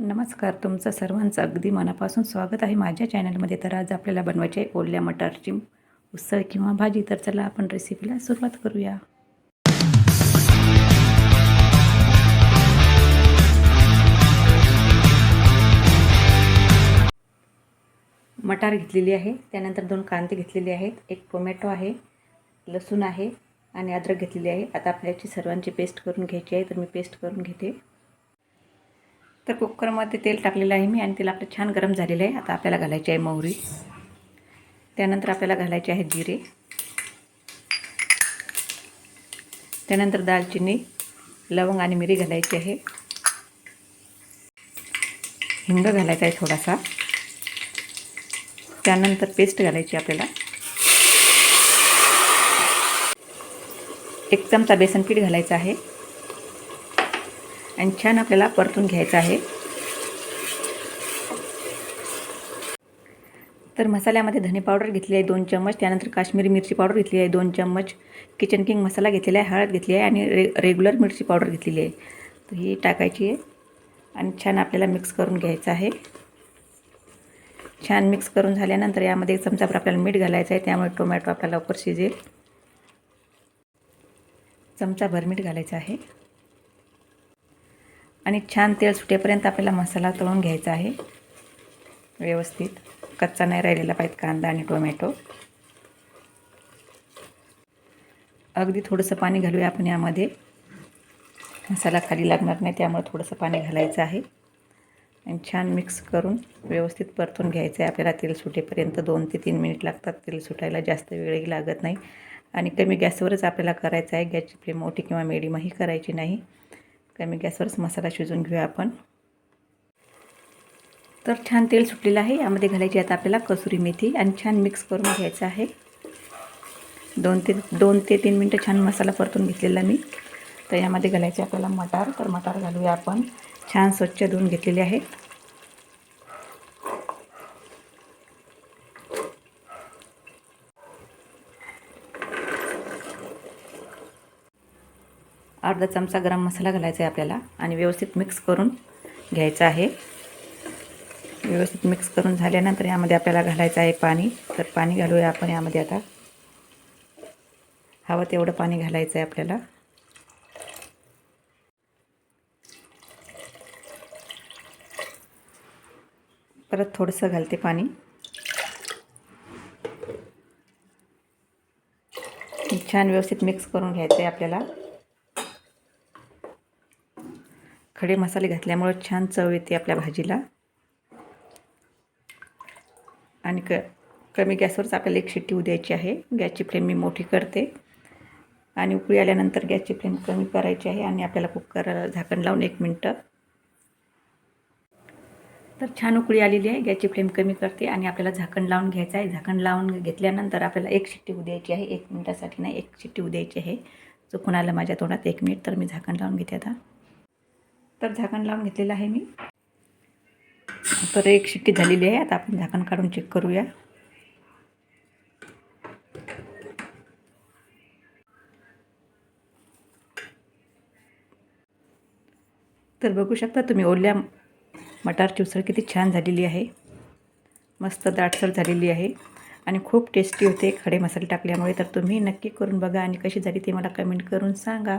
नमस्कार तुमचं सर्वांचं अगदी मनापासून स्वागत आहे माझ्या चॅनलमध्ये. तर आज आपल्याला बनवायची आहे ओल्या मटारची उसळ किंवा भाजी. तर चला आपण रेसिपीला सुरुवात करूया. मटार घेतलेली आहे. त्यानंतर दोन कांदे घेतलेले आहेत. एक टोमॅटो आहे लसूण आहे आणि अद्रक घेतलेली आहे. आता आपल्याची सर्वांची पेस्ट करून घ्यायची आहे. तर मी पेस्ट करून घेते. तर कुकरमध्ये तेल टाकलेलं आहे मी आणि तेल आपलं छान गरम झालेलं आहे. आता आपल्याला घालायची आहे मोहरी. त्यानंतर आपल्याला घालायचे आहे जिरे. त्यानंतर दालचिनी लवंग आणि मिरी घालायची आहे. हिंग घालायचा आहे थोडासा. त्यानंतर पेस्ट घालायची आपल्याला. एक चमचा बेसन पीठ घालायचं आहे. आणि छान आपल्याला परतून घ्यायचं आहे. तर मसाल्यामध्ये धने पावडर घेतली आहे दोन चम्मच त्यानंतर काश्मीरी मिरची पावडर घेतली आहे दोन चम्मच किचन किंग मसाला घेतलेला आहे हळद घेतली आहे आणि रे रेग्युलर मिरची पावडर घेतलेली आहे. तर ही टाकायची आहे आणि छान आपल्याला मिक्स करून घ्यायचं आहे. छान मिक्स करून झाल्यानंतर यामध्ये एक चमचाभर आपल्याला मीठ घालायचं आहे त्यामुळे टोमॅटो आपल्याला लवकर शिजेल. चमचाभर मीठ घालायचं आहे. आणि छान तेल सुटेपर्यंत आपल्याला मसाला तळून घ्यायचा आहे. व्यवस्थित. कच्चा नाही राहिलेला पाहिजे कांदा आणि टोमॅटो. अगदी थोडंसं पाणी घालूया आपण यामध्ये. मसाला खाली लागणार नाही त्यामुळे थोडंसं पाणी घालायचं आहे. आणि छान मिक्स करून व्यवस्थित परतून घ्यायचं आहे. आपल्याला तेल सुटेपर्यंत दोन ते तीन मिनिट लागतात. तेल सुटायला जास्त वेळही लागत नाही. आणि कमी गॅसवरच आपल्याला करायचं आहे. गॅसची फ्लेम मोठी किंवा मिडियमही करायची नाही. कमी गॅसवरच मसाला शिजवून घेऊया आपण. तर छान तेल सुटलेलं आहे. यामध्ये घालायची आता आपल्याला कसुरी मेथी आणि छान मिक्स करून घ्यायचं आहे. दोन ते दोन ते तीन मिनटं छान मसाला परतून घेतलेला मी. तर यामध्ये घालायचे आपल्याला मटार. तर मटार घालूया आपण. छान स्वच्छ धुवून घेतलेले आहेत. अर्धा चमचा गरम मसाला घालायचा आहे आपल्याला आणि व्यवस्थित मिक्स करून घ्यायचं आहे. व्यवस्थित मिक्स करून झाल्यानंतर यामध्ये आपल्याला घालायचं आहे पाणी. तर पाणी घालूया आपण यामध्ये आता. हवं तेवढं पाणी घालायचं आहे आपल्याला. परत थोडंसं घालते पाणी. छान व्यवस्थित मिक्स करून घ्यायचं आहे आपल्याला. खडे मसाले घातल्यामुळं छान चव येते आपल्या भाजीला. आणि क कमी गॅसवरच आपल्याला एक शिट्टी द्यायची आहे. गॅसची फ्लेम मी मोठी करते. आणि उकळी आल्यानंतर गॅसची फ्लेम कमी करायची आहे आणि आपल्याला कुकर झाकण लावून एक मिनटं. तर छान उकळी आलेली आहे. गॅसची फ्लेम कमी करते आणि आपल्याला झाकण लावून घ्यायचं आहे. झाकण लावून घेतल्यानंतर आपल्याला एक शिट्टी होऊ द्यायची आहे. एक मिनटासाठी नाही एक शिट्टी होऊ द्यायची आहे. चुकून आलं माझ्या तोंडात एक मिनिट तर मी झाकण लावून घेते आता. तर झाकण लावून घेतलेलं आहे मी. तर एक शिट्टी झालेली आहे. आता आपण झाकण काढून चेक करूया. तर बघू शकता तुम्ही ओल्या मटारची उसळ किती छान झालेली आहे. मस्त दाटसर झालेली आहे. आणि खूप टेस्टी होते. खडे मसाले टाकल्यामुळे तर तुम्ही नक्की करून बघा. आणि कशी झाली ते मला कमेंट करून सांगा.